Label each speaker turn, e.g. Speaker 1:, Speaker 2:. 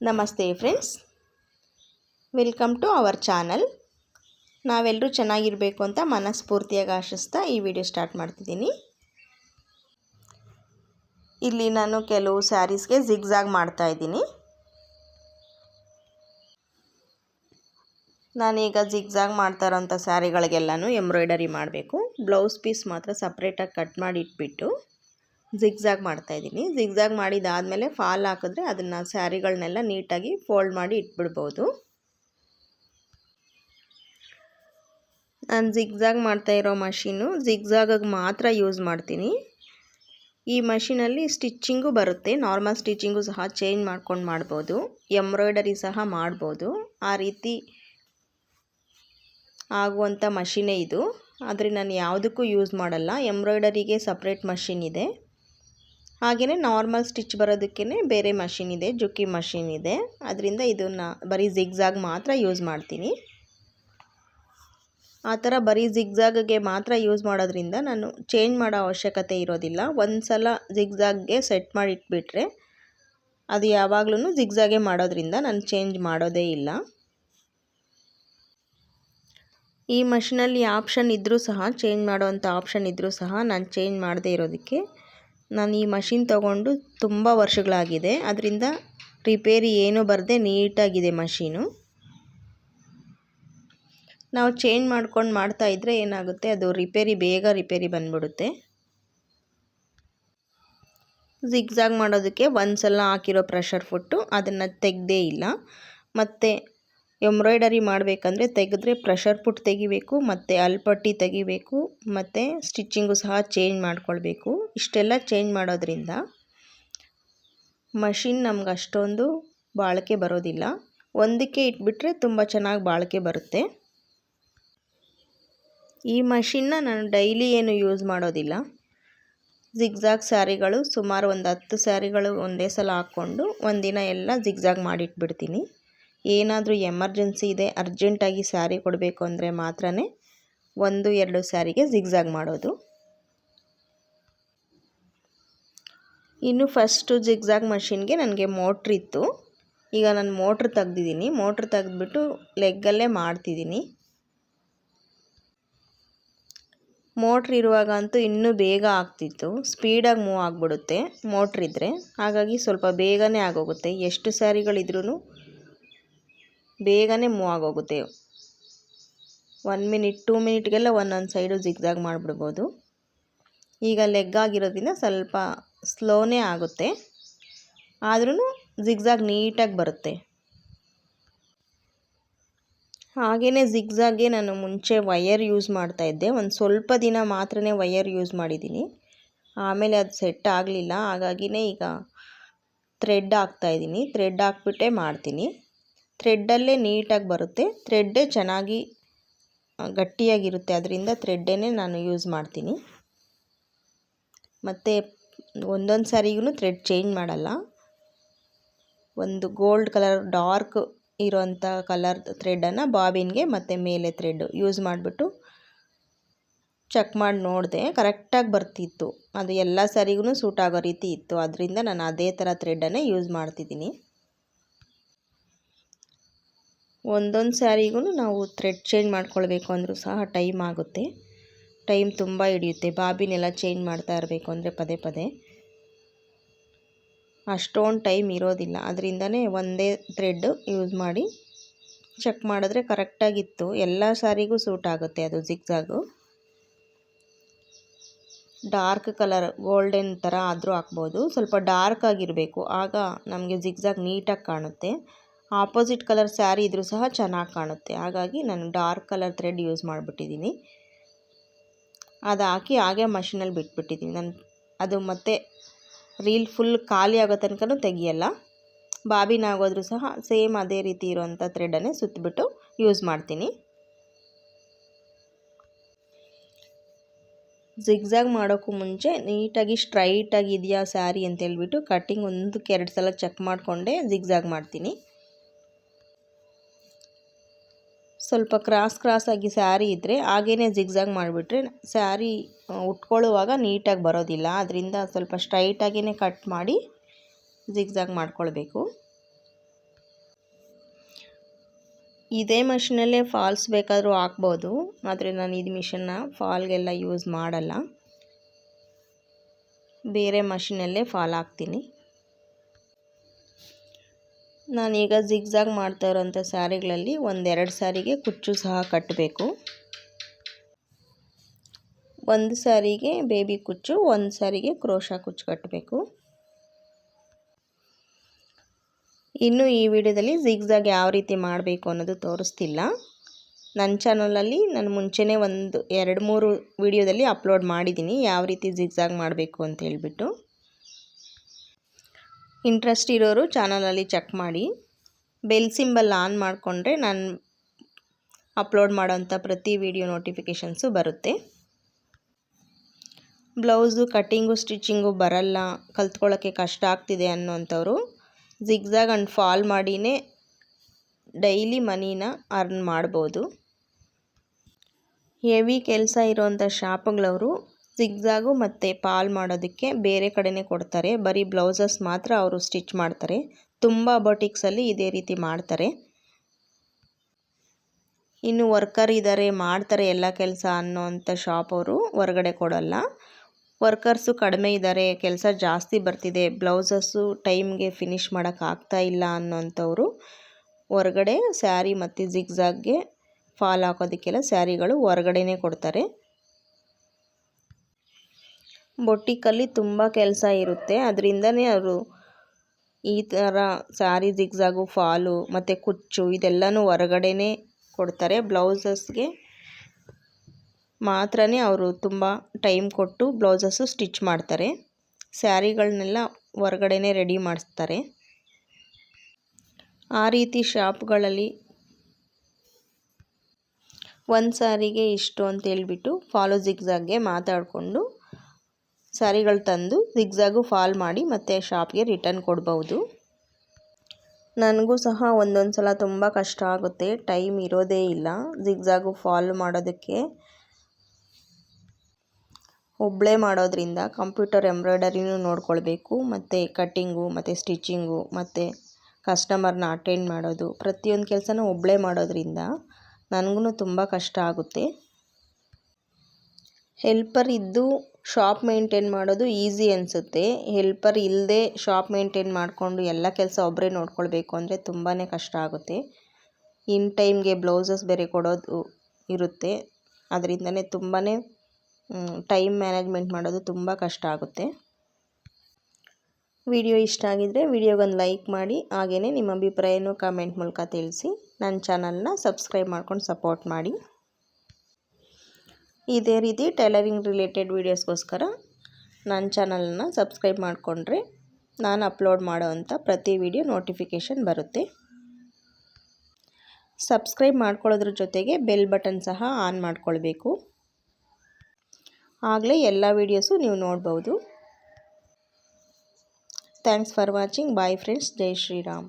Speaker 1: ನಮಸ್ತೆ friends. Welcome to our channel. ನಾವೆಲ್ಲರೂ ಚೆನ್ನಾಗಿರಬೇಕು ಅಂತ ಮನಸ್ಫೂರ್ತಿಯಾಗಿ ಆಶಿಸ್ತಾ ಈ ವಿಡಿಯೋ ಸ್ಟಾರ್ಟ್ ಮಾಡ್ತಿದ್ದೀನಿ. ಇಲ್ಲಿ ನಾನು ಕೆಲವು ಸ್ಯಾರೀಸ್ಗೆ ಜಿಗ್ಝಾಗ್ ಮಾಡ್ತಾ ಇದ್ದೀನಿ. ನಾನೀಗ ಜಿಗ್ಝಾಗ್ ಮಾಡ್ತಾ ಇರೋಂಥ ಸ್ಯಾರಿಗಳಿಗೆಲ್ಲನೂ ಎಂಬ್ರಾಯ್ಡರಿ ಮಾಡಬೇಕು. ಬ್ಲೌಸ್ ಪೀಸ್ ಮಾತ್ರ ಸಪ್ರೇಟಾಗಿ ಕಟ್ ಮಾಡಿ ಇಟ್ಬಿಟ್ಟು. ಜಿಗ್ಜಾಗ್ ಮಾಡ್ತಾಯಿದ್ದೀನಿ ಜಿಗ್ಜಾಗ್ ಮಾಡಿದಾದಮೇಲೆ ಫಾಲ್ ಹಾಕಿದ್ರೆ ಅದನ್ನು ಸ್ಯಾರಿಗಳನ್ನೆಲ್ಲ ನೀಟಾಗಿ ಫೋಲ್ಡ್ ಮಾಡಿ ಇಟ್ಬಿಡ್ಬೋದು. ನಾನು ಜಿಗ್ಜಾಗ್ ಮಾಡ್ತಾ ಇರೋ ಮಷೀನು ಝಿಗ್ಝಾಗಾಗಿ ಮಾತ್ರ ಯೂಸ್ ಮಾಡ್ತೀನಿ. ಈ ಮಷೀನಲ್ಲಿ ಸ್ಟಿಚ್ಚಿಂಗು ಬರುತ್ತೆ. ನಾರ್ಮಲ್ ಸ್ಟಿಚ್ಚಿಂಗು ಸಹ ಚೇಂಜ್ ಮಾಡ್ಕೊಂಡು ಮಾಡ್ಬೋದು. ಎಂಬ್ರಾಯ್ಡರಿ ಸಹ ಮಾಡ್ಬೋದು. ಆ ರೀತಿ ಆಗುವಂಥ ಮಷೀನೇ ಇದು. ಆದರೆ ನಾನು ಯಾವುದಕ್ಕೂ ಯೂಸ್ ಮಾಡಲ್ಲ. ಎಂಬ್ರಾಯ್ಡರಿಗೆ ಸಪ್ರೇಟ್ ಮಷಿನ್ ಇದೆ. ಹಾಗೆಯೇ ನಾರ್ಮಲ್ ಸ್ಟಿಚ್ ಬರೋದಕ್ಕೇ ಬೇರೆ ಮಷಿನ್ ಇದೆ, ಜುಕ್ಕಿ ಮಷಿನ್ ಇದೆ. ಅದರಿಂದ ಇದನ್ನು ಬರೀ ಜಿಗ್ಜಾಗ್ ಮಾತ್ರ ಯೂಸ್ ಮಾಡ್ತೀನಿ. ಆ ಥರ ಬರೀ ಜಿಗ್ಜಾಗ್ಗೆ ಮಾತ್ರ ಯೂಸ್ ಮಾಡೋದ್ರಿಂದ ನಾನು ಚೇಂಜ್ ಮಾಡೋ ಅವಶ್ಯಕತೆ ಇರೋದಿಲ್ಲ. ಒಂದು ಸಲ ಜಿಗ್ಜಾಗ್ಗೆ ಸೆಟ್ ಮಾಡಿ ಇಟ್ಬಿಟ್ರೆ ಅದು ಯಾವಾಗಲೂ ಜಿಗ್ಜಾಗೆ ಮಾಡೋದ್ರಿಂದ ನಾನು ಚೇಂಜ್ ಮಾಡೋದೇ ಇಲ್ಲ. ಈ ಮಷಿನಲ್ಲಿ ಆಪ್ಷನ್ ಇದ್ದರೂ ಸಹ ಚೇಂಜ್ ಮಾಡೋವಂಥ ಆಪ್ಷನ್ ಇದ್ದರೂ ಸಹ ನಾನು ಚೇಂಜ್ ಮಾಡದೇ ಇರೋದಕ್ಕೆ ನಾನು ಈ ಮಷೀನ್ ತಗೊಂಡು ತುಂಬ ವರ್ಷಗಳಾಗಿದೆ. ಅದರಿಂದ ರಿಪೇರಿ ಏನೂ ಬರದೆ ನೀಟಾಗಿದೆ ಮಷೀನು. ನಾವು ಚೇಂಜ್ ಮಾಡ್ಕೊಂಡು ಮಾಡ್ತಾ ಇದ್ದರೆ ಏನಾಗುತ್ತೆ? ಅದು ರಿಪೇರಿ, ಬೇಗ ರಿಪೇರಿ ಬಂದ್ಬಿಡುತ್ತೆ. ಜಿಗ್ಜಾಗ್ ಮಾಡೋದಕ್ಕೆ ಒಂದು ಸಲ ಹಾಕಿರೋ ಪ್ರೆಷರ್ ಫುಟ್ಟು ಅದನ್ನು ತೆಗ್ದೇ ಇಲ್ಲ. ಮತ್ತು ಎಂಬ್ರಾಯ್ಡರಿ ಮಾಡಬೇಕಂದ್ರೆ ತೆಗೆದ್ರೆ ಪ್ರೆಷರ್ ಪುಟ್ ತೆಗಿಬೇಕು, ಮತ್ತು ಅಲ್ಪಟ್ಟಿ ತೆಗಿಬೇಕು, ಮತ್ತು ಸ್ಟಿಚ್ಚಿಂಗು ಸಹ ಚೇಂಜ್ ಮಾಡಿಕೊಳ್ಬೇಕು. ಇಷ್ಟೆಲ್ಲ ಚೇಂಜ್ ಮಾಡೋದ್ರಿಂದ ಮಷಿನ್ ನಮ್ಗೆ ಅಷ್ಟೊಂದು ಬಾಳಿಕೆ ಬರೋದಿಲ್ಲ. ಒಂದಕ್ಕೆ ಇಟ್ಬಿಟ್ರೆ ತುಂಬ ಚೆನ್ನಾಗಿ ಬಾಳಿಕೆ ಬರುತ್ತೆ. ಈ ಮಷಿನ್ನ ನಾನು ಡೈಲಿ ಏನು ಯೂಸ್ ಮಾಡೋದಿಲ್ಲ. ಜಿಗ್ಜಾಗ್ ಸ್ಯಾರಿಗಳು ಸುಮಾರು ಒಂದು ಹತ್ತು ಸ್ಯಾರಿಗಳು ಒಂದೇ ಸಲ ಹಾಕ್ಕೊಂಡು ಒಂದಿನ ಎಲ್ಲ ಜಿಗ್ಜಾಗ್ ಮಾಡಿಟ್ಬಿಡ್ತೀನಿ. ಏನಾದರೂ ಎಮರ್ಜೆನ್ಸಿ ಇದೆ, ಅರ್ಜೆಂಟಾಗಿ ಸ್ಯಾರಿ ಕೊಡಬೇಕು ಅಂದರೆ ಮಾತ್ರ ಒಂದು, ಎರಡು ಸ್ಯಾರಿಗೆ ಜಿಗ್ಜಾಗ್ ಮಾಡೋದು. ಇನ್ನು ಫಸ್ಟು ಜಿಗ್ಝಾಗ್ ಮಷಿನ್ಗೆ ನನಗೆ ಮೋಟ್ರ್ ಇತ್ತು. ಈಗ ನಾನು ಮೋಟ್ರ್ ತೆಗ್ದಿದ್ದೀನಿ. ಮೋಟ್ರ್ ತೆಗೆದ್ಬಿಟ್ಟು ಲೆಗ್ಗಲ್ಲೇ ಮಾಡ್ತಿದ್ದೀನಿ. ಮೋಟ್ರ್ ಇರುವಾಗ ಅಂತೂ ಇನ್ನೂ ಬೇಗ ಆಗ್ತಿತ್ತು. ಸ್ಪೀಡಾಗಿ ಮೂವ್ ಆಗಿಬಿಡುತ್ತೆ ಇದ್ದರೆ ಹಾಗಾಗಿ ಸ್ವಲ್ಪ ಬೇಗನೆ ಆಗೋಗುತ್ತೆ. ಎಷ್ಟು ಸ್ಯಾರಿಗಳಿದ್ರೂ ಬೇಗನೆ ಮೂವ್ ಆಗೋಗುತ್ತೆ. ಒನ್ ಮಿನಿಟ್ ಟೂ ಮಿನಿಟ್ಗೆಲ್ಲ ಒಂದೊಂದು ಸೈಡು ಜಿಗ್ಜಾಗ್ ಮಾಡಿಬಿಡ್ಬೋದು. ಈಗ ಲೆಗ್ ಆಗಿರೋದ್ರಿಂದ ಸ್ವಲ್ಪ ಸ್ಲೋನೇ ಆಗುತ್ತೆ. ಆದ್ರೂ ಜಿಗ್ಜಾಗ್ ನೀಟಾಗಿ ಬರುತ್ತೆ. ಹಾಗೆಯೇ ಜಿಗ್ಜಾಗ್ಗೆ ನಾನು ಮುಂಚೆ ವಯರ್ ಯೂಸ್ ಮಾಡ್ತಾಯಿದ್ದೆ ಒಂದು ಸ್ವಲ್ಪ ದಿನ ಮಾತ್ರ ವಯರ್ ಯೂಸ್ ಮಾಡಿದ್ದೀನಿ. ಆಮೇಲೆ ಅದು ಸೆಟ್ ಆಗಲಿಲ್ಲ. ಹಾಗಾಗಿನೇ ಈಗ ಥ್ರೆಡ್ ಹಾಕ್ತಾಯಿದ್ದೀನಿ ಥ್ರೆಡ್ ಹಾಕ್ಬಿಟ್ಟೆ ಮಾಡ್ತೀನಿ. ಥ್ರೆಡ್ಡಲ್ಲೇ ನೀಟಾಗಿ ಬರುತ್ತೆ. ಥ್ರೆಡ್ಡೇ ಚೆನ್ನಾಗಿ ಗಟ್ಟಿಯಾಗಿರುತ್ತೆ. ಅದರಿಂದ ಥ್ರೆಡ್ಡೇ ನಾನು ಯೂಸ್ ಮಾಡ್ತೀನಿ. ಮತ್ತು ಒಂದೊಂದು ಸಾರಿಗೂ ಥ್ರೆಡ್ ಚೇಂಜ್ ಮಾಡಲ್ಲ. ಒಂದು ಗೋಲ್ಡ್ ಕಲರ್, ಡಾರ್ಕ್ ಇರೋಂಥ ಕಲರ್ ಥ್ರೆಡ್ಡನ್ನು ಬಾಬಿನ್ಗೆ ಮತ್ತು ಮೇಲೆ ಥ್ರೆಡ್ ಯೂಸ್ ಮಾಡಿಬಿಟ್ಟು ಚೆಕ್ ಮಾಡಿ ನೋಡಿದೆ. ಕರೆಕ್ಟಾಗಿ ಬರ್ತಿತ್ತು. ಅದು ಎಲ್ಲ ಸ್ಯಾರಿಗೂ ಸೂಟ್ ಆಗೋ ರೀತಿ ಇತ್ತು. ಅದರಿಂದ ನಾನು ಅದೇ ಥರ ಥ್ರೆಡ್ಡನ್ನೇ ಯೂಸ್ ಮಾಡ್ತಿದ್ದೀನಿ. ಒಂದೊಂದು ಸ್ಯಾರಿಗೂ ನಾವು ಥ್ರೆಡ್ ಚೇಂಜ್ ಮಾಡ್ಕೊಳ್ಬೇಕು ಅಂದರೂ ಸಹ ಟೈಮ್ ಆಗುತ್ತೆ. ಟೈಮ್ ತುಂಬ ಹಿಡಿಯುತ್ತೆ. ಬಾಬಿನೆಲ್ಲ ಚೇಂಜ್ ಮಾಡ್ತಾ ಇರಬೇಕು ಅಂದರೆ ಪದೇ ಪದೇ. ಅಷ್ಟೊಂದು ಟೈಮ್ ಇರೋದಿಲ್ಲ. ಅದರಿಂದನೇ ಒಂದೇ ಥ್ರೆಡ್ ಯೂಸ್ ಮಾಡಿ ಚೆಕ್ ಮಾಡಿದ್ರೆ ಕರೆಕ್ಟಾಗಿತ್ತು ಎಲ್ಲ ಸ್ಯಾರಿಗೂ ಸೂಟ್ ಆಗುತ್ತೆ ಅದು ಜಿಗ್ಜಾಗು ಡಾರ್ಕ್ ಕಲರ್ ಗೋಲ್ಡನ್ ಥರ ಆದರೂ ಹಾಕ್ಬೋದು. ಸ್ವಲ್ಪ ಡಾರ್ಕ್ ಆಗಿರಬೇಕು. ಆಗ ನಮಗೆ ಜಿಗ್ಜಾಗ್ ನೀಟಾಗಿ ಕಾಣುತ್ತೆ. ಆಪೋಸಿಟ್ ಕಲರ್ ಸ್ಯಾರಿ ಇದ್ದರೂ ಸಹ ಚೆನ್ನಾಗಿ ಕಾಣುತ್ತೆ. ಹಾಗಾಗಿ ನಾನು ಡಾರ್ಕ್ ಕಲರ್ ಥ್ರೆಡ್ ಯೂಸ್ ಮಾಡಿಬಿಟ್ಟಿದ್ದೀನಿ. ಅದು ಹಾಕಿ ಹಾಗೆ ಮಷಿನಲ್ಲಿ ಬಿಟ್ಬಿಟ್ಟಿದ್ದೀನಿ. ನಾನು ಅದು ಮತ್ತೆ ರೀಲ್ ಫುಲ್ ಖಾಲಿ ಆಗೋ ತನಕ ತೆಗಿಯಲ್ಲ. ಬಾಬಿನ ಆಗೋದ್ರೂ ಸಹ ಸೇಮ್ ಅದೇ ರೀತಿ ಇರುವಂಥ ಥ್ರೆಡನ್ನೇ ಸುತ್ತಿಬಿಟ್ಟು ಯೂಸ್ ಮಾಡ್ತೀನಿ. ಜಿಗ್ಜಾಗ್ ಮಾಡೋಕ್ಕೂ ಮುಂಚೆ ನೀಟಾಗಿ ಸ್ಟ್ರೈಟಾಗಿ ಇದೆಯಾ ಸ್ಯಾರಿ ಅಂತ ಹೇಳ್ಬಿಟ್ಟು ಕಟ್ಟಿಂಗ್ ಒಂದಕ್ಕೆ ಎರಡು ಸಲ ಚೆಕ್ ಮಾಡಿಕೊಂಡೇ ಜಿಗ್ಜಾಗ್ ಮಾಡ್ತೀನಿ. ಸ್ವಲ್ಪ ಕ್ರಾಸ್ ಕ್ರಾಸಾಗಿ ಸ್ಯಾರಿ ಇದ್ದರೆ ಹಾಗೇ ಜಿಗ್ಝಾಗ್ ಮಾಡಿಬಿಟ್ರೆ ಸ್ಯಾರಿ ಉಟ್ಕೊಳ್ಳುವಾಗ ನೀಟಾಗಿ ಬರೋದಿಲ್ಲ. ಅದರಿಂದ ಸ್ವಲ್ಪ ಸ್ಟ್ರೈಟಾಗಿಯೇ ಕಟ್ ಮಾಡಿ ಜಿಗ್ಜಾಗ್ ಮಾಡ್ಕೊಳ್ಬೇಕು. ಇದೇ ಮಷಿನಲ್ಲೇ ಫಾಲ್ಸ್ ಬೇಕಾದರೂ ಹಾಕ್ಬೋದು, ಆದರೆ ನಾನು ಇದು ಮಿಷನ್ನ ಫಾಲ್ಗೆಲ್ಲ ಯೂಸ್ ಮಾಡಲ್ಲ. ಬೇರೆ ಮಷಿನಲ್ಲೇ ಫಾಲ್ ಹಾಕ್ತೀನಿ. ನಾನೀಗ ಜಿಗ್ಜಾಗ್ ಮಾಡ್ತಾ ಇರೋಂಥ ಸ್ಯಾರಿಗಳಲ್ಲಿ ಒಂದೆರಡು ಸಾರಿಗೆ ಕುಚ್ಚು ಸಹ ಕಟ್ಟಬೇಕು. ಒಂದು ಸಾರಿಗೆ ಬೇಬಿ ಕುಚ್ಚು, ಒಂದು ಸಾರಿಗೆ ಕ್ರೋಶ ಕುಚ್ಚು ಕಟ್ಟಬೇಕು. ಇನ್ನು ಈ ವಿಡಿಯೋದಲ್ಲಿ ಜಿಗ್ಜಾಗ್ ಯಾವ ರೀತಿ ಮಾಡಬೇಕು ಅನ್ನೋದು ತೋರಿಸ್ತಿಲ್ಲ. ನನ್ನ ಚಾನಲಲ್ಲಿ ನಾನು ಮುಂಚೆನೇ ಒಂದು ಎರಡು ಮೂರು ವಿಡಿಯೋದಲ್ಲಿ ಅಪ್ಲೋಡ್ ಮಾಡಿದ್ದೀನಿ, ಯಾವ ರೀತಿ ಜಿಗ್ಜಾಗ್ ಮಾಡಬೇಕು ಅಂತ ಹೇಳ್ಬಿಟ್ಟು. ಇಂಟ್ರೆಸ್ಟ್ ಇರೋರು ಚಾನಲಲ್ಲಿ ಚೆಕ್ ಮಾಡಿ. ಬೆಲ್ ಸಿಂಬಲ್ ಆನ್ ಮಾಡಿಕೊಂಡ್ರೆ ನಾನು ಅಪ್ಲೋಡ್ ಮಾಡೋಂಥ ಪ್ರತಿ ವಿಡಿಯೋ ನೋಟಿಫಿಕೇಷನ್ಸು ಬರುತ್ತೆ. ಬ್ಲೌಸು ಕಟ್ಟಿಂಗು ಸ್ಟಿಚಿಂಗು ಬರಲ್ಲ ಕಲ್ತ್ಕೊಳ್ಳೋಕ್ಕೆ ಕಷ್ಟ ಆಗ್ತಿದೆ ಅನ್ನೋಂಥವ್ರು ಜಿಗ್ಜಾಗ್ ಅಂಡ್ ಫಾಲ್ ಮಾಡಿನೇ ಡೈಲಿ ಮನಿನ ಅರ್ನ್ ಮಾಡ್ಬೋದು. ಹೆವಿ ಕೆಲಸ ಇರೋವಂಥ ಶಾಪ್ಗಳವರು ಜಿಗ್ಜಾಗು ಮತ್ತು ಪಾಲ್ ಮಾಡೋದಕ್ಕೆ ಬೇರೆ ಕಡೆನೇ ಕೊಡ್ತಾರೆ. ಬರೀ ಬ್ಲೌಸಸ್ ಮಾತ್ರ ಅವರು ಸ್ಟಿಚ್ ಮಾಡ್ತಾರೆ. ತುಂಬ ಬೊಟಿಕ್ಸಲ್ಲಿ ಇದೇ ರೀತಿ ಮಾಡ್ತಾರೆ. ಇನ್ನು ವರ್ಕರ್ ಇದ್ದಾರೆ ಮಾಡ್ತಾರೆ ಎಲ್ಲ ಕೆಲಸ ಅನ್ನೋವಂಥ ಶಾಪ್ ಅವರು ಹೊರಗಡೆ ಕೊಡೋಲ್ಲ. ವರ್ಕರ್ಸು ಕಡಿಮೆ ಇದ್ದಾರೆ ಕೆಲಸ ಜಾಸ್ತಿ ಬರ್ತಿದೆ, ಬ್ಲೌಸಸ್ಸು ಟೈಮ್ಗೆ ಫಿನಿಷ್ ಮಾಡೋಕ್ಕಾಗ್ತಾ ಇಲ್ಲ ಅನ್ನೋಂಥವ್ರು ಹೊರಗಡೆ ಸ್ಯಾರಿ ಮತ್ತು ಜಿಗ್ಜಾಗ್ಗೆ ಫಾಲ್ ಹಾಕೋದಕ್ಕೆಲ್ಲ ಸ್ಯಾರಿಗಳು ಹೊರಗಡೆನೇ ಕೊಡ್ತಾರೆ. ಬೊಟ್ಟಿಕಲ್ಲಿ ತುಂಬ ಕೆಲಸ ಇರುತ್ತೆ. ಅದರಿಂದನೇ ಅವರು ಈ ಥರ ಸ್ಯಾರಿ ಜಿಗ್ಜಾಗು, ಫಾಲು ಮತ್ತು ಕುಚ್ಚು ಇದೆಲ್ಲನೂ ಹೊರಗಡೆನೇ ಕೊಡ್ತಾರೆ. ಬ್ಲೌಸಸ್ಗೆ ಮಾತ್ರ ಅವರು ತುಂಬ ಟೈಮ್ ಕೊಟ್ಟು ಬ್ಲೌಸಸ್ಸು ಸ್ಟಿಚ್ ಮಾಡ್ತಾರೆ. ಸ್ಯಾರಿಗಳನ್ನೆಲ್ಲ ಹೊರಗಡೆನೇ ರೆಡಿ ಮಾಡಿಸ್ತಾರೆ ಆ ರೀತಿ ಶಾಪ್ಗಳಲ್ಲಿ ಒಂದು ಸ್ಯಾರಿಗೆ ಇಷ್ಟು ಅಂತ ಹೇಳ್ಬಿಟ್ಟು ಫಾಲೋ, ಜಿಗ್ಜಾಗ್ಗೆ ಮಾತಾಡಿಕೊಂಡು ಸ್ಯಾರಿಗಳು ತಂದು ಜಿಗ್ಜಾಗು ಫಾಲ್ ಮಾಡಿ ಮತ್ತೆ ಶಾಪ್ಗೆ ರಿಟರ್ನ್ ಕೊಡ್ಬೌದು. ನನಗೂ ಸಹ ಒಂದೊಂದು ಸಲ ತುಂಬ ಕಷ್ಟ ಆಗುತ್ತೆ. ಟೈಮ್ ಇರೋದೇ ಇಲ್ಲ. ಝಿಗ್ಝಾಗು ಫಾಲ್ ಮಾಡೋದಕ್ಕೆ ಒಬ್ಬಳೇ ಮಾಡೋದ್ರಿಂದ ಕಂಪ್ಯೂಟರ್ ಎಂಬ್ರಾಯ್ಡರಿನೂ ನೋಡ್ಕೊಳ್ಬೇಕು, ಮತ್ತು ಕಟ್ಟಿಂಗು, ಮತ್ತು ಸ್ಟಿಚಿಂಗು, ಮತ್ತು ಕಸ್ಟಮರ್ನ ಅಟೆಂಡ್ ಮಾಡೋದು. ಪ್ರತಿಯೊಂದು ಕೆಲಸನೂ ಒಬ್ಬಳೇ ಮಾಡೋದ್ರಿಂದ ನನಗೂ ತುಂಬ ಕಷ್ಟ ಆಗುತ್ತೆ. ಹೆಲ್ಪರ್ ಇದ್ದು ಶಾಪ್ ಮೇಂಟೈನ್ ಮಾಡೋದು ಈಸಿ ಅನಿಸುತ್ತೆ. ಹೆಲ್ಪರ್ ಇಲ್ಲದೆ ಶಾಪ್ ಮೇಂಟೈನ್ ಮಾಡಿಕೊಂಡು ಎಲ್ಲ ಕೆಲಸ ಒಬ್ಬರೇ ನೋಡ್ಕೊಳ್ಬೇಕು ಅಂದರೆ ತುಂಬಾ ಕಷ್ಟ ಆಗುತ್ತೆ. ಇನ್ ಟೈಮ್ಗೆ ಬ್ಲೌಸಸ್ ಬೇರೆ ಕೊಡೋದು ಇರುತ್ತೆ. ಅದರಿಂದನೇ ತುಂಬಾ ಟೈಮ್ ಮ್ಯಾನೇಜ್ಮೆಂಟ್ ಮಾಡೋದು ತುಂಬ ಕಷ್ಟ ಆಗುತ್ತೆ. ವಿಡಿಯೋ ಇಷ್ಟ ಆಗಿದ್ದರೆ ವಿಡಿಯೋಗೊಂದು ಲೈಕ್ ಮಾಡಿ ಹಾಗೆಯೇ ನಿಮ್ಮ ಅಭಿಪ್ರಾಯನೂ ಕಾಮೆಂಟ್ ಮೂಲಕ ತಿಳಿಸಿ. ನನ್ನ ಚಾನಲ್ನ ಸಬ್ಸ್ಕ್ರೈಬ್ ಮಾಡ್ಕೊಂಡು ಸಪೋರ್ಟ್ ಮಾಡಿ. ಇದೇ ರೀತಿ ಟೈಲರಿಂಗ್ ರಿಲೇಟೆಡ್ ವೀಡಿಯೋಸ್ಗೋಸ್ಕರ ನನ್ನ ಚಾನಲನ್ನು ಸಬ್ಸ್ಕ್ರೈಬ್ ಮಾಡಿಕೊಂಡ್ರೆ ನಾನು ಅಪ್ಲೋಡ್ ಮಾಡೋವಂಥ ಪ್ರತಿ ವಿಡಿಯೋ ನೋಟಿಫಿಕೇಷನ್ ಬರುತ್ತೆ. ಸಬ್ಸ್ಕ್ರೈಬ್ ಮಾಡ್ಕೊಳ್ಳೋದ್ರ ಜೊತೆಗೆ ಬೆಲ್ ಬಟನ್ ಸಹ ಆನ್ ಮಾಡ್ಕೊಳ್ಬೇಕು. ಆಗಲೇ ಎಲ್ಲ ವೀಡಿಯೋಸು ನೀವು ನೋಡ್ಬೋದು. Thanks for watching. Bye friends. Jai Shriram.